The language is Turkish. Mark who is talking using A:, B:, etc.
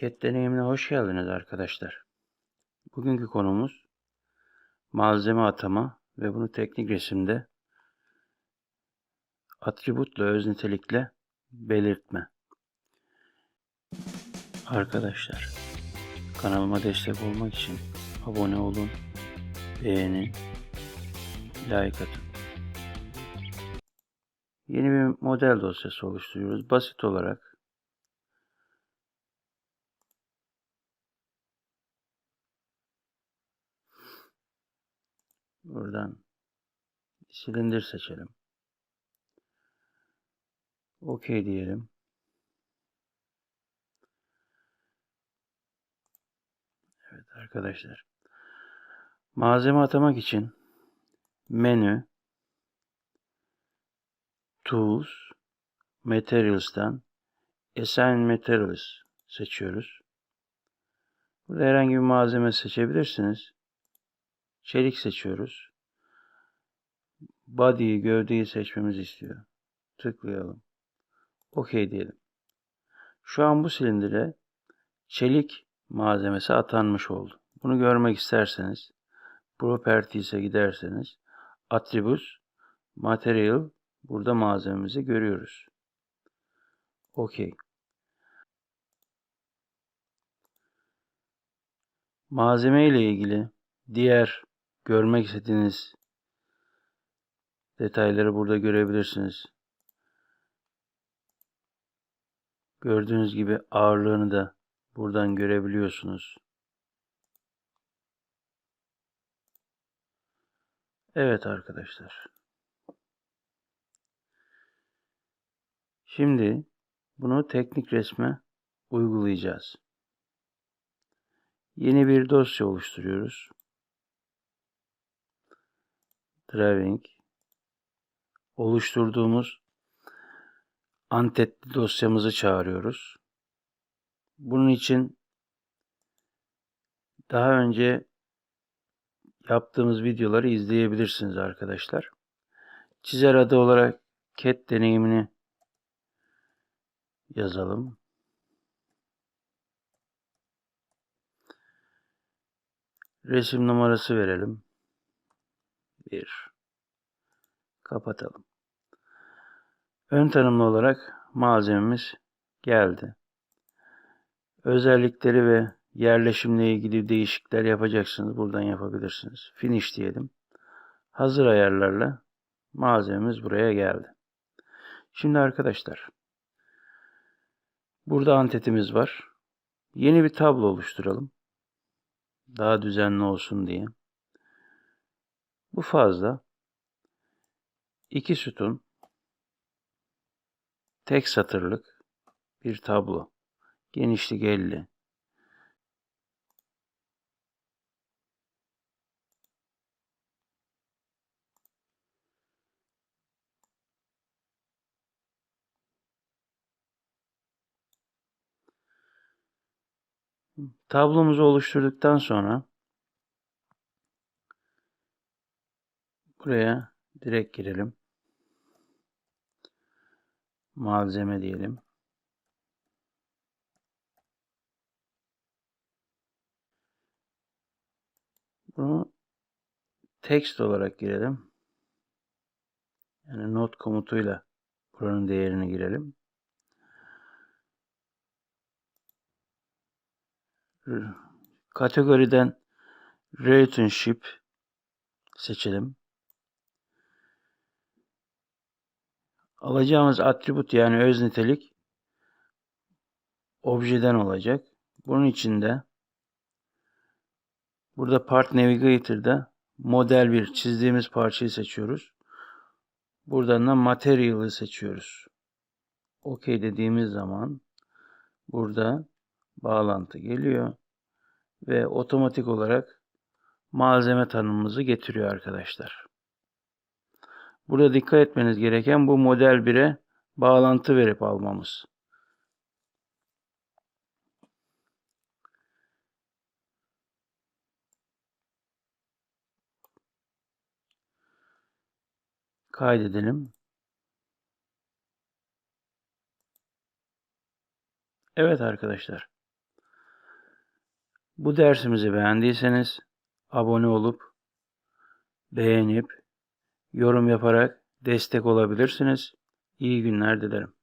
A: CAD deneyimine hoş geldiniz arkadaşlar. Bugünkü konumuz malzeme atama ve bunu teknik resimde atributla, öz nitelikle belirtme. Arkadaşlar, kanalıma destek olmak için abone olun, beğenin, like atın. Yeni bir model dosyası oluşturuyoruz. Basit olarak Buradan silindir seçelim. OK diyelim. Evet arkadaşlar. Malzeme atamak için menü Tools Materials'tan Assign Materials seçiyoruz. Burada herhangi bir malzeme seçebilirsiniz. Çelik seçiyoruz. Body'yi, gövdeyi seçmemizi istiyor. Tıklayalım. OK diyelim. Şu an bu silindire çelik malzemesi atanmış oldu. Bunu görmek isterseniz Properties'e giderseniz Attributes Material burada malzememizi görüyoruz. OK. Malzeme ile ilgili diğer görmek istediğiniz detayları burada görebilirsiniz. Gördüğünüz gibi ağırlığını da buradan görebiliyorsunuz. Evet arkadaşlar. Şimdi bunu teknik resme uygulayacağız. Yeni bir dosya oluşturuyoruz. Drawing oluşturduğumuz antetli dosyamızı çağırıyoruz. Bunun için daha önce yaptığımız videoları izleyebilirsiniz arkadaşlar. Çizer adı olarak CAD deneyimini yazalım. Resim numarası verelim. 1 Kapatalım. Ön tanımlı olarak malzememiz geldi. Özellikleri ve yerleşimle ilgili değişiklikler yapacaksınız. Buradan yapabilirsiniz. Finish diyelim. Hazır ayarlarla malzememiz buraya geldi. Şimdi arkadaşlar burada antetimiz var. Yeni bir tablo oluşturalım. Daha düzenli olsun diye. Bu fazla. İki sütun, tek satırlık bir tablo. Genişlik 50. Tablomuzu oluşturduktan sonra buraya direkt girelim. Malzeme diyelim. Bunu text olarak girelim. Yani not komutuyla buranın değerini girelim. Kategoriden relationship seçelim. Alacağımız atribut yani öz nitelik objeden olacak. Bunun için de burada Part Navigator'da model bir çizdiğimiz parçayı seçiyoruz. Buradan da Material'ı seçiyoruz. OK dediğimiz zaman burada bağlantı geliyor ve otomatik olarak malzeme tanımımızı getiriyor arkadaşlar. Burada dikkat etmeniz gereken bu model 1'e bağlantı verip almamız. Kaydedelim. Evet arkadaşlar. Bu dersimizi beğendiyseniz abone olup beğenip yorum yaparak destek olabilirsiniz. İyi günler dilerim.